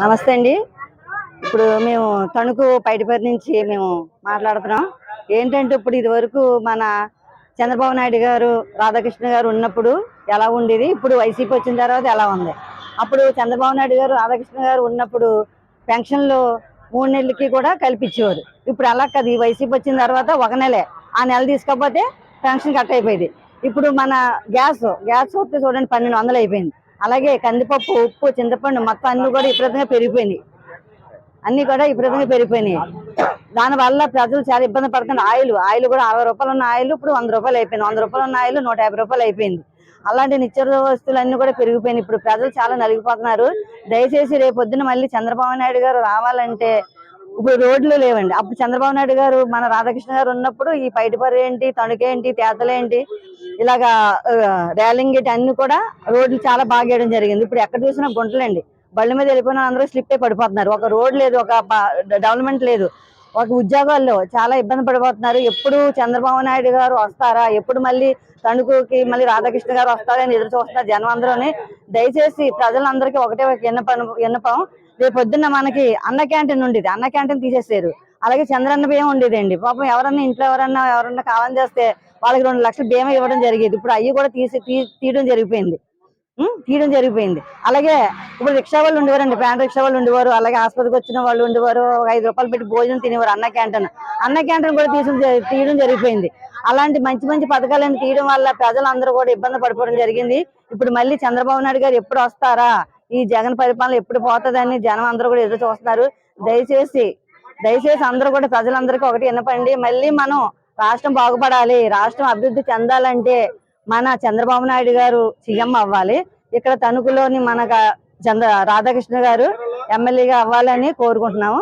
నమస్తే అండి. ఇప్పుడు మేము తణుకు పైటిపేరు నుంచి మేము మాట్లాడుతున్నాం. ఏంటంటే ఇప్పుడు ఇది వరకు మన చంద్రబాబు నాయుడు గారు రాధాకృష్ణ గారు ఉన్నప్పుడు ఎలా ఉండేది? ఇప్పుడు వైసీపీ వచ్చిన తర్వాత ఎలా ఉంది? అప్పుడు చంద్రబాబు నాయుడు గారు రాధాకృష్ణ గారు ఉన్నప్పుడు పెన్షన్లు మూడు నెలలకి కూడా కల్పించేవారు. ఇప్పుడు అలా కాదు. ఈ వైసీపీ వచ్చిన తర్వాత ఒక నెలే. ఆ నెల తీసుకోకపోతే పెన్షన్ కట్ అయిపోయింది. ఇప్పుడు మన గ్యాస్ గ్యాస్ వస్తే చూడండి పన్నెండు వందలు అయిపోయింది. అలాగే కందిపప్పు ఉప్పు చింతపండు మొత్తం అన్ని కూడా విపరీతంగా పెరిగిపోయినాయి. అన్ని కూడా విపరీతంగా పెరిగిపోయినాయి. దానివల్ల ప్రజలు చాలా ఇబ్బంది పడుతున్నారు. ఆయిల్ ఆయిల్ కూడా అరవై రూపాయలు ఉన్న ఆయిల్ ఇప్పుడు వంద రూపాయలు అయిపోయింది. వంద రూపాయలు ఉన్న ఆయిల్ నూట యాభై రూపాయలు అయిపోయింది. అలాంటి నిత్య వస్తువులు అన్ని కూడా పెరిగిపోయినాయి. ఇప్పుడు ప్రజలు చాలా నలిగిపోతున్నారు. దయచేసి రేపు పొద్దున మళ్ళీ చంద్రబాబు నాయుడు గారు రావాలంటే ఇప్పుడు రోడ్లు లేవండి. అప్పుడు చంద్రబాబు నాయుడు గారు మన రాధాకృష్ణ గారు ఉన్నప్పుడు ఈ పైటిపర్రి ఏంటి తణుకేంటి తేతలేంటి ఇలాగా ఆ, రేలింగ్ గేట్ అన్ని కూడా రోడ్లు చాలా బాగా వేయడం జరిగింది. ఇప్పుడు ఎక్కడ చూసినా గుంటలండి. బళ్ళ మీద వెళ్ళిపోయిన అందరూ స్లిప్ అయి పడిపోతున్నారు. ఒక రోడ్ లేదు ఒక డెవలప్మెంట్ లేదు. ఒక ఉద్యోగాల్లో చాలా ఇబ్బంది పడిపోతున్నారు. ఎప్పుడు చంద్రబాబు నాయుడు గారు వస్తారా? ఎప్పుడు మళ్ళీ తణుకుకి మళ్ళీ రాధాకృష్ణ గారు వస్తారని ఎదురు చూస్తున్నారు జనం అందరూని. దయచేసి ప్రజలందరికీ ఒకటే ఒక విన్నపం విన్నపం. రేపు పొద్దున్న మనకి అన్న క్యాంటీన్ ఉండేది. అన్న క్యాంటీన్ తీసేసారు అలాగే చంద్రన్న బియ్యం ఉండేదండి. పాపం ఎవరన్నా ఇంట్లో ఎవరన్నా ఎవరన్నా కావాలని చేస్తే వాళ్ళకి రెండు లక్షలు బీమా ఇవ్వడం జరిగేది. ఇప్పుడు అవి కూడా తీసి తీ- తీయడం జరిగిపోయింది. తీయడం జరిగిపోయింది. అలాగే ఇప్పుడు రిక్షా వాళ్ళు ఉండేవారండి ప్యాన్ రిక్షా వాళ్ళు ఉండేవారు అలాగే ఆసుపత్రికి వచ్చిన వాళ్ళు ఉండేవారు ఐదు రూపాయలు పెట్టి భోజనం తినేవారు అన్న క్యాంటీన్. అన్న క్యాంటీన్ కూడా తీసి తీయడం జరిగిపోయింది. అలాంటి మంచి మంచి పథకాలను తీయడం వల్ల ప్రజలందరూ కూడా ఇబ్బంది పడిపోవడం జరిగింది. ఇప్పుడు మళ్ళీ చంద్రబాబు నాయుడు గారు ఎప్పుడు వస్తారా? ఈ జగన్ పరిపాలన ఎప్పుడు పోతుందని జనం అందరూ కూడా ఎదురు చూస్తున్నారు. దయచేసి దయచేసి అందరూ కూడా ప్రజలందరికీ ఒకటి వినపండి. మళ్ళీ మనం రాష్ట్రం బాగుపడాలి రాష్ట్రం అభివృద్ధి చెందాలంటే మన చంద్రబాబు నాయుడు గారు సీఎం అవ్వాలి. ఇక్కడ తణుకులోని మన చంద్ర రాధాకృష్ణ గారు ఎమ్మెల్యేగా అవ్వాలని కోరుకుంటున్నాము.